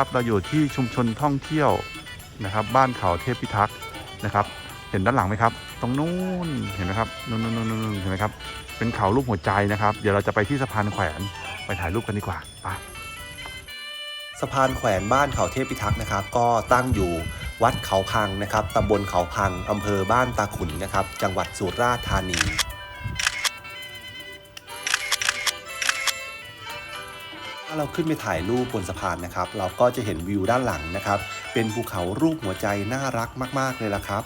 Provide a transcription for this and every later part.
นะครับ เราอยู่ที่ชุมชนท่องเที่ยวนะครับ บ้านเขาเทพพิทักษ์นะครับ เห็นด้านหลังไหมครับ ตรงนู้นเห็นไหมครับนู้นนู้นนู้นเห็นไหมครับ เป็นเขารูปหัวใจนะครับ เดี๋ยวเราจะไปที่สะพานแขวนไปถ่ายรูปกันดีกว่าไปสะพานแขวนบ้านเขาเทพพิทักษ์นะครับ ก็ตั้งอยู่วัดเขาพังนะครับตำบลเขาพังอำเภอบ้านตาขุนนะครับ จังหวัดสุราษฎร์ธานี ถ้าเราขึ้นไปถ่ายรูปบนสะพานนะครับ เราก็จะเห็นวิวด้านหลังนะครับ เป็นภูเขารูปหัวใจน่ารักมาก ๆ เลยละครับ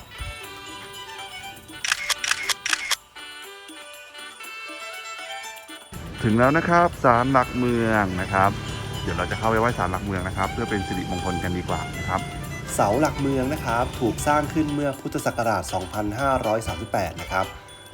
ถึงแล้วนะครับศาลหลักเมืองนะครับ เดี๋ยวเราจะเข้าไปไหว้ศาลหลักเมืองนะครับ เพื่อเป็นสิริมงคลกันดีกว่านะครับ เสาหลักเมืองนะครับ ถูกสร้างขึ้นเมื่อพุทธศักราช 2538 นะครับ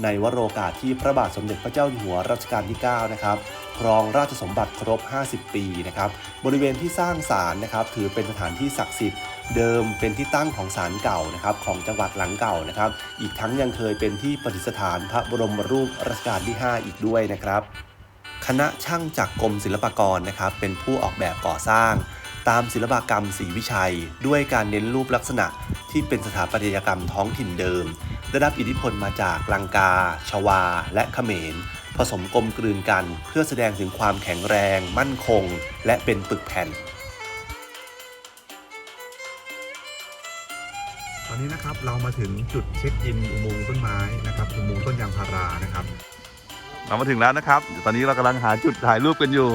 ในวโรกาสที่พระบาทสมเด็จพระเจ้าอยู่หัวรัชกาลที่ 9 นะครับครองราชสมบัติครบ 50 ปีนะครับบริเวณที่สร้างศาลนะครับถือเป็นสถานที่ศักดิ์สิทธิ์เดิมเป็นที่ตั้งของศาลเก่านะครับของจังหวัดหลังเก่านะครับ อีกทั้งยังเคยเป็นที่ประดิษฐานพระบรมรูปรัชกาลที่ 5 อีกด้วยนะครับ คณะช่างจากกรมศิลปากรนะครับเป็นผู้ออกแบบก่อสร้าง ตามศิลปกรรมศรีวิชัย ด้วยการเน้นรูปลักษณะที่เป็นสถาปัตยกรรมท้องถิ่นเดิม ได้รับอิทธิพลมาจากลังกา ชวา และเขมร ผสมกลมกลืนกันเพื่อแสดงถึงความแข็งแรง มั่นคง และเป็นปึกแผ่น ตอนนี้นะครับเรามาถึงจุดเช็คอินอุโมงค์ต้นไม้นะครับอุโมงค์ต้นยางพารานะครับ เรามาถึงแล้วนะครับเดี๋ยวตอนนี้เรากำลังหาจุดถ่ายรูปกันอยู่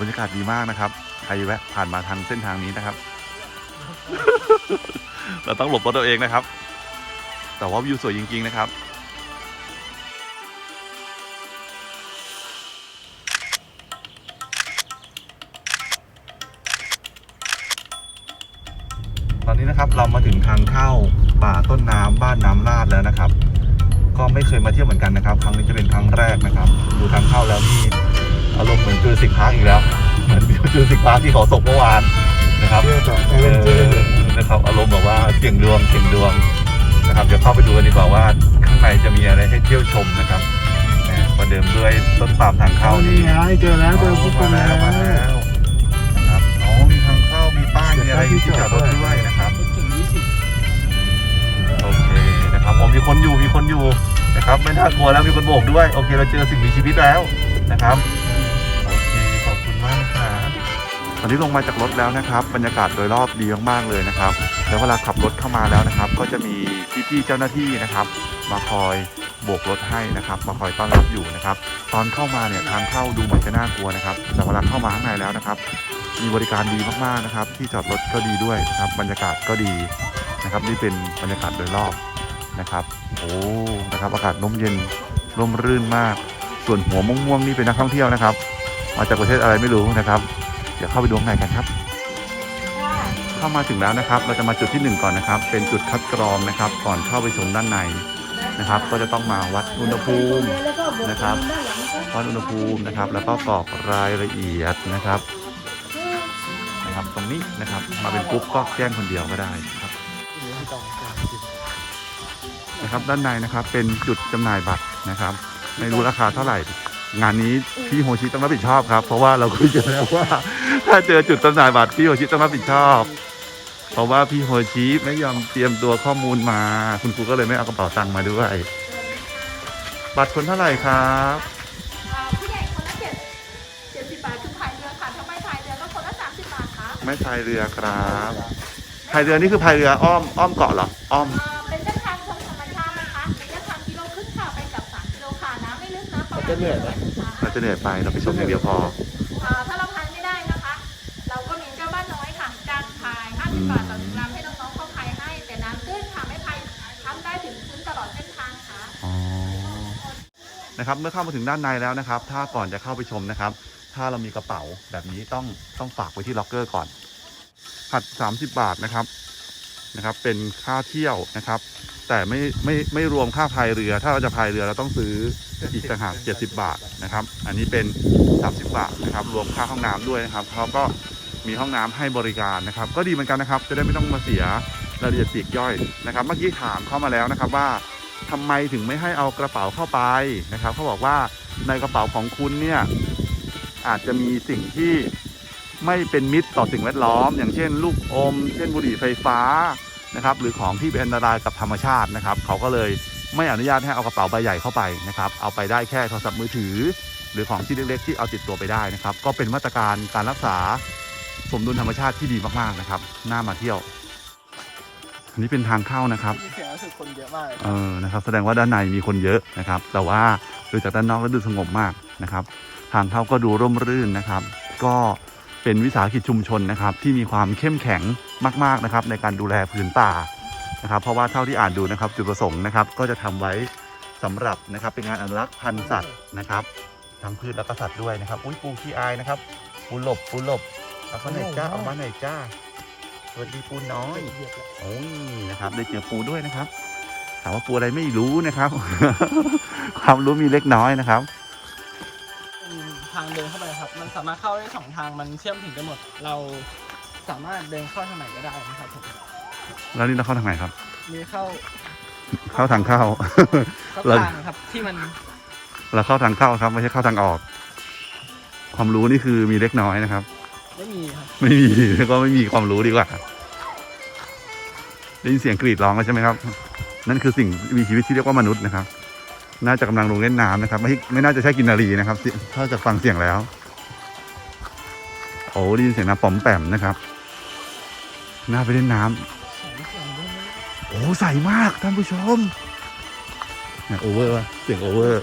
บรรยากาศดีมากนะครับ ใครแวะผ่านมาทางเส้นทางนี้นะครับ เราต้องหลบรถตัวเองนะครับ แต่ว่าวิวสวยจริง ๆ นะครับ ตอนนี้นะครับเรามาถึงทางเข้าป่าต้นน้ำบ้านน้ำลาดแล้วนะครับ ก็ไม่เคยมาเที่ยวเหมือนกันนะครับ ครั้งนี้จะเป็นครั้งแรกนะครับ ดูทางเข้าแล้วนี่ สิกพาร์กอีกแล้วเหมือนจูสิกพาร์กที่เขาศกเมื่อวานนะครับเที่ยวแบบเอเอเวนเจอร์อนะครับอารมณ์แบบว่าเสียงดวงเสียงดวงนะครับเดี๋ยวเข้าไปดูกันดีกว่าว่าข้างในจะมีอะไรให้เที่ยวชมนะครับแหมประเดิมด้วยต้นปาล์มทางเข้านี่นี่ไงเจอแล้วเจอพวกกันมาแล้วมาแล้วนะครับอ๋อมีทางเข้ามีป้ายมีอะไรที่จอดรถด้วยนะครับโอเคนะครับผมมีคนอยู่มีคนอยู่นะครับไม่น่ากลัวแล้วมีคนโบกด้วย โอเคเราเจอสิ่งมีชีวิตแล้วนะครับ อนนี้ลงมาจากรถแล้วนะครับ บรรยากาศโดยรอบดีมากๆเลยนะครับ แล้วเวลาขับรถเข้ามาแล้วนะครับ ก็จะมีพี่ๆเจ้าหน้าที่นะครับ มาคอยโบกรถให้นะครับ มาคอยต้อนรับอยู่นะครับ ตอนเข้ามาเนี่ยทางเข้าดูเหมือนจะน่ากลัวนะครับ แต่เวลาเข้ามาข้างในแล้วนะครับ มีบริการดีมากๆนะครับ ที่จอดรถก็ดีด้วยนะครับ บรรยากาศก็ดีนะครับ นี่เป็นบรรยากาศโดยรอบนะครับโอ้นะครับ อากาศร่มเย็นร่มรื่นมาก ส่วนหัวม่วงๆนี่เป็นนักท่องเที่ยวนะครับ มาจากประเทศอะไรไม่รู้นะครับ ดี๋ยวเข้าไปดูข้างในกันครับ เข้ามาถึงแล้วนะครับ เราจะมาจุดที่หนึ่งก่อนนะครับ เป็นจุดคัดกรองนะครับ ก่อนเข้าไปชมด้านในนะครับ ก็จะต้องมาวัดอุณหภูมินะครับวัดอุณหภูมินะครับ แล้วก็กรอกรายละเอียดนะครับนะครับตรงนี้นะครับ มาเป็นกรุ๊ปก็แจ้งคนเดียวก็ได้ครับนะครับ ด้านในนะครับเป็นจุดจำหน่ายบัตรนะครับ ไม่รู้ราคาเท่าไหร่ งานนี้พี่โฮชิต้องรับผิดชอบครับ เพราะว่าเราคุยกันแล้วว่า ถ้าเจอจุดจำหน่ายบัตรพี่โฮชิต้องรับผิดชอบ เพราะว่าพี่โฮชิไม่ยอมเตรียมตัวข้อมูลมา คุณครูก็เลยไม่เอากระเป๋าตังค์มาด้วย บัตรคนเท่าไหร่ครับ อ่าผู้ใหญ่คนละเจ็ดเจ็ดสิบบาทคือพายเรือค่ะถ้าไม่พายเรือก็คนละสามสิบบาทค่ะไม่พายเรือครับพายเรือนี่คือพายเรืออ้อมอ้อมเกาะเหรออ้อม อ่าเป็นเส้นทางชมธรรมชาตินะคะระยะทางกิโลครึ่งค่ะไปกลับสามกิโลค่ะน้ำไม่ลึกนะประมาณจะเหนื่อยไหม เราจะเหนื่อยไปเราไปชมอย่างเดียวพอ ลอดเส้นทางค่ะอ๋อนะครับเมื่อเข้ามาถึงด้านในแล้วนะครับ ถ้าก่อนจะเข้าไปชมนะครับ ถ้าเรามีกระเป๋าแบบนี้ต้องต้องฝากไว้ที่ล็อกเกอร์ก่อนหัด30 บาทนะครับนะครับ เป็นค่าเที่ยวนะครับ แต่ไม่ไม่ไม่รวมค่าพายเรือ ถ้าเราจะพายเรือเราต้องซื้ออีกต่างหาก70 บาทนะครับ อันนี้เป็น 30 บาทนะครับ รวมค่าห้องน้ำด้วยนะครับเขาก็มีห้องน้ำให้บริการนะครับ ก็ดีเหมือนกันนะครับ จะได้ไม่ต้องมาเสีย รายละเอียดปลีกย่อยนะครับเมื่อกี้ถามเข้ามาแล้วนะครับว่าทำไมถึงไม่ให้เอากระเป๋าเข้าไปนะครับเขาบอกว่าในกระเป๋าของคุณเนี่ยอาจจะมีสิ่งที่ไม่เป็นมิตรต่อสิ่งแวดล้อม อย่างเช่น ลูกอม เช่นบุหรี่ไฟฟ้านะครับหรือของที่เป็นอันตรายกับธรรมชาตินะครับ เขาก็เลยไม่อนุญาตให้เอากระเป๋าใบใหญ่เข้าไปนะครับเอาไปได้แค่โทรศัพท์มือถือ หรือของที่เล็กๆที่เอาติดตัวไปได้นะครับ ก็เป็นมาตรการการรักษาสมดุลธรรมชาติที่ดีมากๆนะครับน่ามาเที่ยว อันนี้เป็นทางเข้านะครับมีเสียงรู้สึกคนเยอะมากเลยเออนะครับ แสดงว่าด้านในมีคนเยอะนะครับ แต่ว่าดูจากด้านนอกแล้วดูสงบมากนะครับ ทางเข้าก็ดูร่มรื่นนะครับ ก็เป็นวิสาหกิจชุมชนนะครับ ที่มีความเข้มแข็งมากๆนะครับ ในการดูแลพื้นป่านะครับ เพราะว่าเท่าที่อ่านดูนะครับ จุดประสงค์นะครับ ก็จะทำไว้สำหรับนะครับ เป็นงานอนุรักษ์พันธุ์สัตว์นะครับทั้งพืชและก็สัตว์ด้วยนะครับ อุ้ยปูขี้อายนะครับปูหลบปูหลบเอามาไหนอยจ้าเอามาไหนอยจ้า สวัสดีปูน้อยโอ้ยนะครับ ได้เจอปูด้วยนะครับถามว่าปูอะไรไม่รู้นะครับ ความรู้มีเล็กน้อยนะครับเป็นทางเดินเข้าไปครับ มันสามารถเข้าได้สองทางมันเชื่อมถึงกันหมด เราสามารถเดินเข้าทางไหนก็ได้นะครับผมแล้วนี่เราเข้าทางไหนครับมีเข้า เข้าทางเข้าเข้าเราทางครับ ที่มัน เราเข้าทางเข้าครับไม่ใช่เข้าทางออก ความรู้นี่คือมีเล็กน้อยนะครับ ไม่มีครับไม่มีแล้วก็ไม่มีความรู้ดีกว่าได้ยินเสียงกรีดร้องแล้วใช่ไหมครับ นั่นคือสิ่งมีชีวิตที่เรียกว่ามนุษย์นะครับ น่าจะกำลังลงเล่นน้ำนะครับ ไม่ไม่น่าจะใช่กินนารีนะครับเสียถ้าจะฟังเสียงแล้ว โอ้ได้ยินเสียงน้ำป๋อมแปมนะครับน่าไปเล่นน้ำโอ้ใสมากท่านผู้ชมเนี่ยโอเวอร์วะเสียงโอเวอร์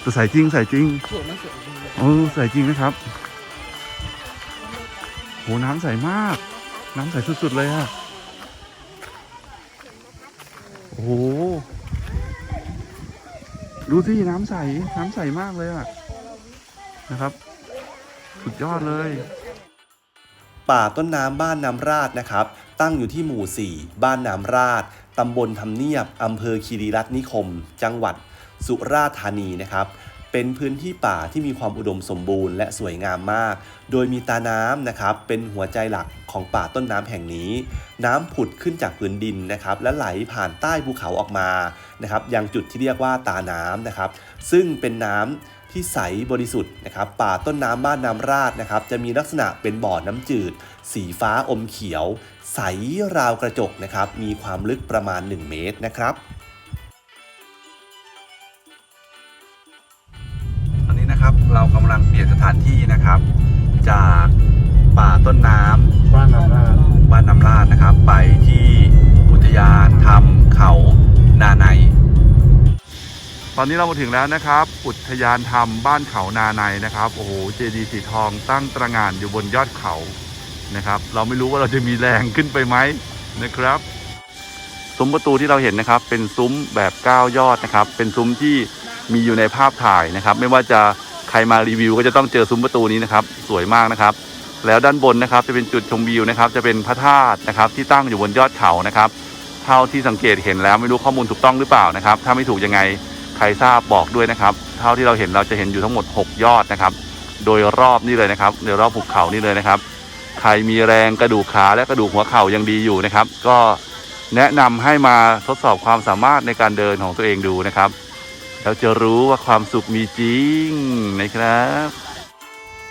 แต่ใสจริงใสจริงสวยมันสวยจริงเลยโอ้ใสจริงนะครับ โหน้ำใสมาก น้ำใสสุดๆเลยอะโอ้โห ดูสิน้ำใส น้ำใสมากเลยอะนะครับ สุดยอดเลย ป่าต้นน้ำบ้านน้ำราดนะครับ ตั้งอยู่ที่หมู่ 4 บ้านน้ำราดตำบลทำเนียบอำเภอคีรีรัตน์นิคม จังหวัดสุราษฎร์ธานีนะครับ เป็นพื้นที่ป่าที่มีความอุดมสมบูรณ์และสวยงามมาก โดยมีตาน้ำนะครับเป็นหัวใจหลักของป่าต้นน้ำแห่งนี้ น้ำผุดขึ้นจากพื้นดินนะครับและไหลผ่านใต้ภูเขาออกมานะครับยังจุดที่เรียกว่าตาน้ำนะครับ ซึ่งเป็นน้ำที่ใสบริสุทธิ์นะครับป่าต้นน้ำบ้านน้ำราดนะครับจะมีลักษณะเป็นบ่อน้ำจืด สีฟ้าอมเขียว ใสราวกระจกนะครับมีความลึกประมาณ 1 เมตรนะครับ เรากำลังเปลี่ยนสถานที่นะครับ จากป่าต้นน้ำบ้านน้ำราดบ้านน้ำราดนะครับ ไปที่อุทยานธรรมเขานาใน ตอนนี้เรามาถึงแล้วนะครับ อุทยานธรรมบ้านเขานาในนะครับโอ้โหเจดีย์สีทองตั้งตระหง่านอยู่บนยอดเขานะครับ เราไม่รู้ว่าเราจะมีแรงขึ้นไปไหมนะครับซุ้มประตูที่เราเห็นนะครับ เป็นซุ้มแบบ 9 ยอดนะครับ เป็นซุ้มที่มีอยู่ในภาพถ่ายนะครับ ไม่ว่าจะ ใครมารีวิวก็จะต้องเจอซุ้มประตูนี้นะครับสวยมากนะครับ แล้วด้านบนนะครับจะเป็นจุดชมวิวนะครับจะเป็นพระธาตุนะครับที่ตั้งอยู่บนยอดเขานะครับ เท่าที่สังเกตเห็นแล้วไม่รู้ข้อมูลถูกต้องหรือเปล่านะครับ ถ้าไม่ถูกยังไงใครทราบบอกด้วยนะครับ เท่าที่เราเห็นเราจะเห็นอยู่ทั้งหมด 6 ยอดนะครับ โดยรอบนี่เลยนะครับโดยรอบภูเขานี่เลยนะครับ ใครมีแรงกระดูกขาและกระดูกหัวเข่ายังดีอยู่นะครับ ก็แนะนำให้มาทดสอบความสามารถในการเดินของตัวเองดูนะครับ แล้วจะรู้ว่าความสุขมีจริงนะครับ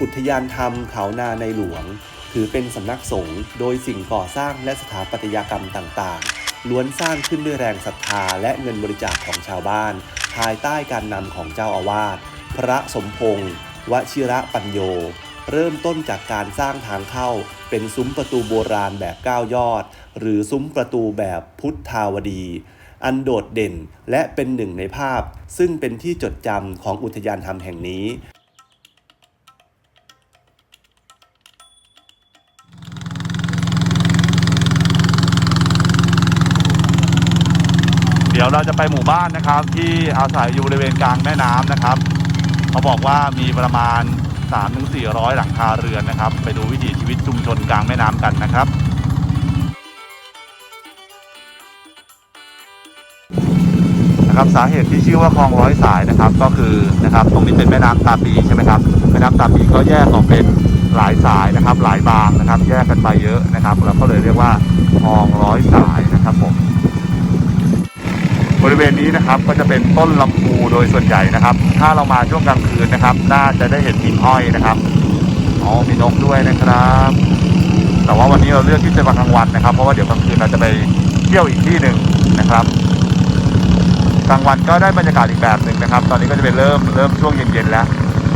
อุทยานธรรมเขานาในหลวง ถือเป็นสำนักสงฆ์โดยสิ่งก่อสร้างและสถาปัตยกรรมต่างๆ ล้วนสร้างขึ้นด้วยแรงศรัทธาและเงินบริจาคของชาวบ้าน ภายใต้การนำของเจ้าอาวาสพระสมพงษ์วชิระปัญโย เริ่มต้นจากการสร้างทางเข้า เป็นซุ้มประตูโบราณแบบ 9 ยอด หรือซุ้มประตูแบบพุทธาวดี อันโดดเด่นและเป็นหนึ่งในภาพ ซึ่งเป็นที่จดจำของอุทยานธรรมแห่งนี้เดี๋ยวเราจะไปหมู่บ้านนะครับ ที่อาศัยอยู่บริเวณกลางแม่น้ำนะครับ เขาบอกว่ามีประมาณ 3-400 หลังคาเรือนนะครับ ไปดูวิถีชีวิตชุมชนกลางแม่น้ำกันนะครับ นะครับสาเหตุที่ชื่อว่าคลองร้อยสายนะครับก็คือนะครับตรงนี้เป็นแม่น้ำตาปีใช่ไหมครับแม่น้ำตาปีก็แยกออกเป็นหลายสายนะครับ หลายบางนะครับ แยกกันไปเยอะนะครับเราก็เลยเรียกว่าคลองร้อยสายนะครับผมบริเวณนี้นะครับก็จะเป็นต้นลำพูโดยส่วนใหญ่นะครับ ถ้าเรามาช่วงกลางคืนนะครับ น่าจะได้เห็นหิ่งห้อยนะครับอ๋อมีนกด้วยนะครับ แต่ว่าวันนี้เราเลือกที่จะมากลางวันนะครับ เพราะว่าเดี๋ยวกลางคืนเราจะไปเที่ยวอีกที่หนึ่งนะครับ กลางวันก็ได้บรรยากาศอีกแบบหนึ่งนะครับ ตอนนี้ก็จะเป็นเริ่มเริ่มช่วงเย็นๆแล้ว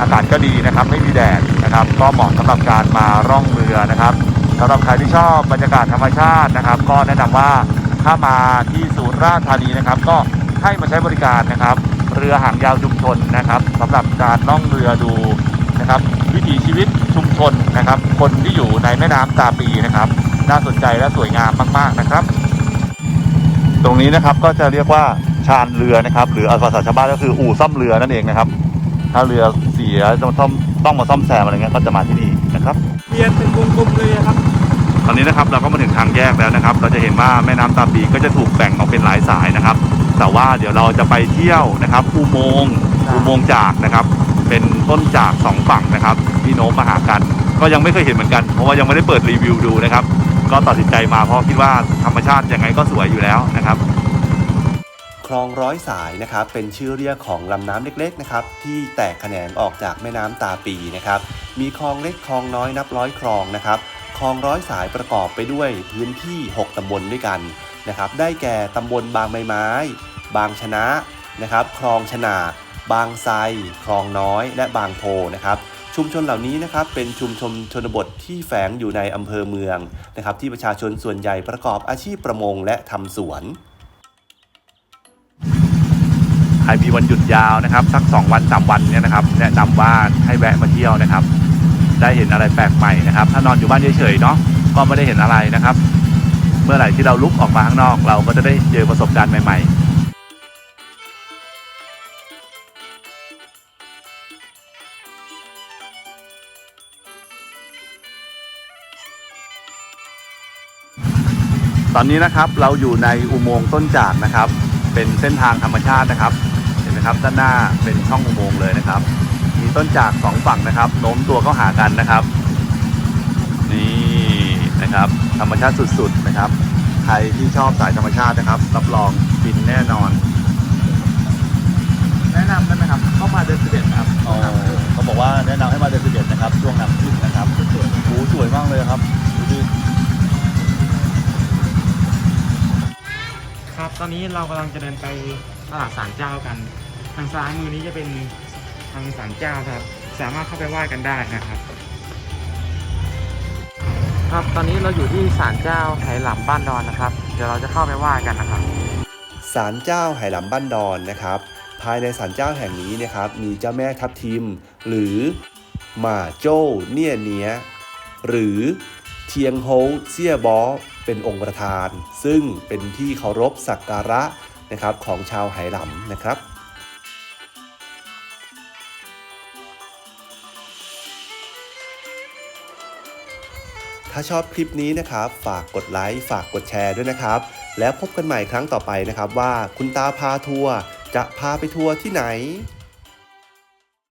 อากาศก็ดีนะครับ ไม่มีแดดนะครับ ก็เหมาะสำหรับการมาร่องเรือนะครับสำหรับใครที่ชอบบรรยากาศธรรมชาตินะครับ ก็แนะนำว่าถ้ามาที่ศูนย์ราชธานีนะครับ ก็ให้มาใช้บริการนะครับ เรือหางยาวชุมชนนะครับสำหรับการล่องเรือดูนะครับ วิถีชีวิตชุมชนนะครับ คนที่อยู่ในแม่น้ำตาปีนะครับ น่าสนใจและสวยงามมาก ๆนะครับ ตรงนี้นะครับก็จะเรียกว่า ชานเรือนะครับ หรือภาษาชาวบ้านก็คืออู่ซ่อมเรือนั่นเองนะครับ ถ้าเรือเสียต้องต้องต้องมาซ่อมแซมอะไรเงี้ยก็จะมาที่นี่นะครับเวียนเป็นวงกลมเลยครับตอนนี้นะครับเราก็มาถึงทางแยกแล้วนะครับ เราจะเห็นว่าแม่น้ำตาปีก็จะถูกแบ่งออกเป็นหลายสายนะครับ แต่ว่าเดี๋ยวเราจะไปเที่ยวนะครับอุโมงค์อุโมงค์จากนะครับ เป็นต้นจากสองฝั่งนะครับที่โน้มมาหากัน ก็ยังไม่เคยเห็นเหมือนกัน เพราะว่ายังไม่ได้เปิดรีวิวดูนะครับ ก็ตัดสินใจมาเพราะคิดว่าธรรมชาติยังไงก็สวยอยู่แล้วนะครับ คลองร้อยสายนะครับเป็นชื่อเรียกของลำน้ำเล็กๆนะครับที่แตกแขนงออกจากแม่น้ำตาปีนะครับมีคลองเล็กคลองน้อยนับร้อยคลองนะครับคลองร้อยสายประกอบไปด้วยพื้นที่ 6ตำบลด้วยกันนะครับได้แก่ตำบลบางใบไม้ บางชนะนะครับคลองชนาบางไทรคลองน้อย และบางโพนะครับชุมชนเหล่านี้นะครับเป็นชุมชนชนบทที่แฝงอยู่ในอำเภอเมืองนะครับที่ประชาชนส่วนใหญ่ประกอบอาชีพประมงและทำสวน ใครมีวันหยุดยาวนะครับ สัก 2 วันสามวันเนี่ยนะครับแนะนำว่าให้แวะมาเที่ยวนะครับ ได้เห็นอะไรแปลกใหม่นะครับ ถ้านอนอยู่บ้านเฉยๆเนาะก็ไม่ได้เห็นอะไรนะครับ เมื่อไหร่ที่เราลุกออกมาข้างนอก เราก็จะได้เจอประสบการณ์ใหม่ ๆตอนนี้นะครับเราอยู่ในอุโมงค์ต้นจากนะครับ เป็นเส้นทางธรรมชาตินะครับ เห็นไหมครับด้านหน้าเป็นช่องอุโมงค์เลยนะครับ มีต้นจากสองฝั่งนะครับโน้มตัวเข้าหากันนะครับ นี่นะครับ ธรรมชาติสุดๆนะครับ ใครที่ชอบสายธรรมชาตินะครับ รับรองฟินแน่นอน แนะนำได้ไหมครับเข้ามาเดินสิบเอ็ดครับเขาบอกว่าแนะนำให้มาเดือนสิบเอ็ดนะครับ ช่วงน้ำขึ้นนะครับโอ้สวยมากเลยครับ ครับ ตอนนี้เรากำลังจะเดินไปตลาดสารเจ้ากัน ทางซ้ายมือนี้จะเป็นทางสารเจ้าครับ สามารถเข้าไปไหว้กันได้นะครับ ครับตอนนี้เราอยู่ที่ศาลเจ้าไหหลำบ้านดอนนะครับ เดี๋ยวเราจะเข้าไปไหว้กันนะครับศาลเจ้าไหหลำบ้านดอนนะครับ ภายในศาลเจ้าแห่งนี้นะครับ มีเจ้าแม่ทับทิม หรือหมาโจ้เนียเนียหรือเทียงโฮเซียบอ เป็นองค์ประธาน ซึ่งเป็นที่เคารพสักการะนะครับของชาวไหหลำนะครับถ้าชอบคลิปนี้นะครับ ฝากกดไลค์ ฝากกดแชร์ด้วยนะครับ แล้วพบกันใหม่ครั้งต่อไปนะครับว่าคุณตาพาทัวร์จะพาไปทัวร์ที่ไหน